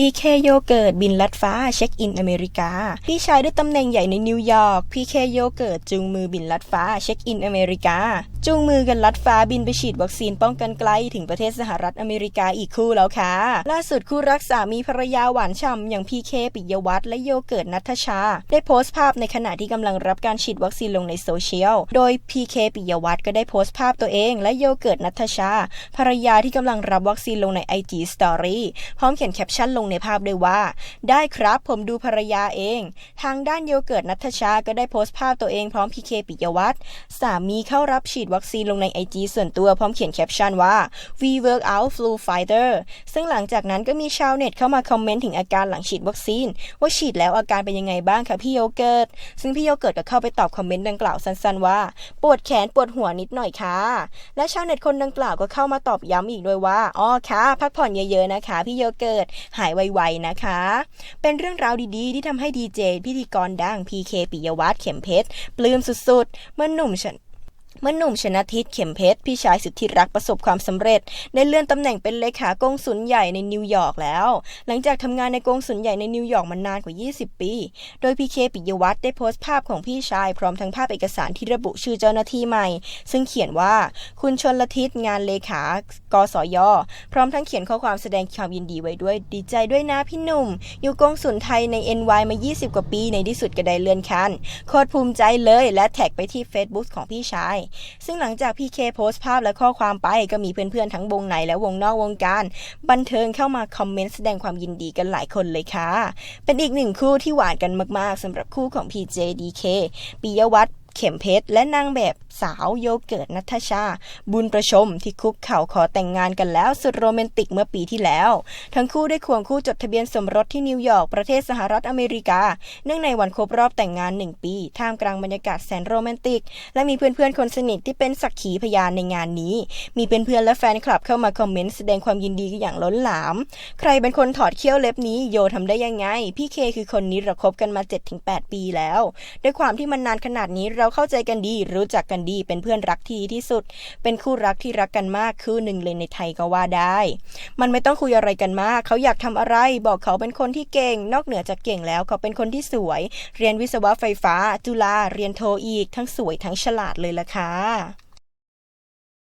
พีเคโยเกิร์ตบินลัดฟ้าเช็คอินอเมริกา พี่ชายด้วยตำแหน่งใหญ่ในนิวยอร์กพีเคโยเกิร์ตจูงมือบินลัดฟ้าเช็คอินอเมริกา จูงมือกันลัดฟ้าบินไปฉีดวัคซีนป้องกันไกลถึงประเทศสหรัฐอเมริกาอีกคู่แล้วค่ะ ล่าสุดคู่รักสามีภรรยาหวานฉ่ำอย่างพีเคปิยวัฒน์และโยเกิร์ตนัทชา ได้โพสต์ภาพในขณะที่กำลังรับการฉีดวัคซีนลงในโซเชียล โดยพีเคปิยวัฒน์ก็ได้โพสต์ภาพตัวเองและโยเกิร์ตนัทชา ภรรยาที่กำลังรับวัคซีนลงใน IG Story พร้อมเขียนแคปชั่นลงในภาพด้วยว่า ได้ครับผมดูภรรยาเอง ทางด้านโยเกิร์ตนัทชาก็ได้โพสต์ภาพตัวเองพร้อมพีเคปิยวัฒน์สามีเข้ารับฉีดวัคซีนลงใน IG ส่วนตัวพร้อมเขียนแคปชั่นว่า we work out flu fighter ซึ่งหลังจากนั้นก็มีชาวเน็ตเข้ามาคอมเมนต์ถึงอาการหลังฉีดวัคซีน ว่าฉีดแล้วอาการเป็นยังไงบ้างคะพี่โยเกิร์ตซึ่งพี่โยเกิร์ตก็เข้าไปตอบคอมเมนต์ดังกล่าวสั้นๆ ว่า ปวดแขนปวดหัวนิดหน่อยค่ะ และชาวเน็ตคนดังกล่าวก็เข้ามาตอบย้ำอีกด้วยว่าอ๋อค่ะพักผ่อนเยอะๆนะคะพี่โยเกิร์ตหายไวๆนะคะ เป็นเรื่องราวดีๆ ที่ทำให้ดีเจพิธีกรดังพีเคปิยวัฒน์เข็มเพชรปลื้มสุดๆเมื่อหนุ่มฉัน เมื่อหนุ่มชนะทิศเข็มเพชรพี่ชายสุดที่รักประสบความสำเร็จ ได้เลื่อนตำแหน่งเป็นเลขากงสุลใหญ่ในนิวยอร์กแล้ว หลังจากทำงานในกงสุลใหญ่ในนิวยอร์กมานานกว่า 20 ปี โดยพีเคปิยวัฒน์ได้โพสต์ภาพของพี่ชายพร้อมทั้งภาพเอกสารที่ระบุชื่อเจ้าหน้าที่ใหม่ ซึ่งเขียนว่าคุณชนละทิศงานเลขากสยพร้อมทั้งเขียนข้อความแสดงความยินดีไว้ด้วยดีใจด้วยนะพี่หนุ่ม อยู่กงสุลไทยใน NY มา 20 กว่าปีในที่สุดก็ได้เลื่อนขั้นโคตรภูมิใจเลยและแท็กไปที่ Facebook ของพี่ชายซึ่งหลังจากพี่เคโพสต์ภาพและข้อความไปก็มีเพื่อนๆทั้งวงในและวงนอกวงการ บันเทิงเข้ามาคอมเมนต์แสดงความยินดีกันหลายคนเลยค่ะ เป็นอีกหนึ่งคู่ที่หวานกันมากๆสำหรับคู่ของ PJDK ปิยวัฒน์ เข็มเพชรและนางแบบสาวโยเกิร์ตนัทชา บุญประชมที่คุกเข่าขอแต่งงานกันแล้วสุดโรแมนติกเมื่อปีที่แล้ว ทั้งคู่ได้ควงคู่จดทะเบียนสมรสที่นิวยอร์กประเทศสหรัฐอเมริกา เนื่องในวันครบรอบแต่งงาน 1 ปี ท่ามกลางบรรยากาศแสนโรแมนติก และมีเพื่อนๆคนสนิทที่เป็นสักขีพยานในงานนี้ มีเพื่อนๆและแฟนคลับเข้ามาคอมเมนต์แสดงความยินดีกันอย่างล้นหลาม ใครเป็นคนถอดเขี้ยวเล็บนี้โยทำได้ยังไง พี่เคคือคนนี้เราคบกันมา 7-8 ปีแล้ว ด้วยความที่มันนานขนาดนี้เราเข้าใจกันดี รู้จักกันดี เป็นเพื่อนรักที่ที่สุด เป็นคู่รักที่รักกันมากคู่หนึ่งเลยในไทยก็ว่าได้ มันไม่ต้องคุยอะไรกันมาก เขาอยากทำอะไร บอกเขาเป็นคนที่เก่ง นอกเหนือจากเก่งแล้วเขาเป็นคนที่สวย เรียนวิศวะไฟฟ้า จุฬาเรียนโทอีก ทั้งสวยทั้งฉลาดเลยล่ะค่ะ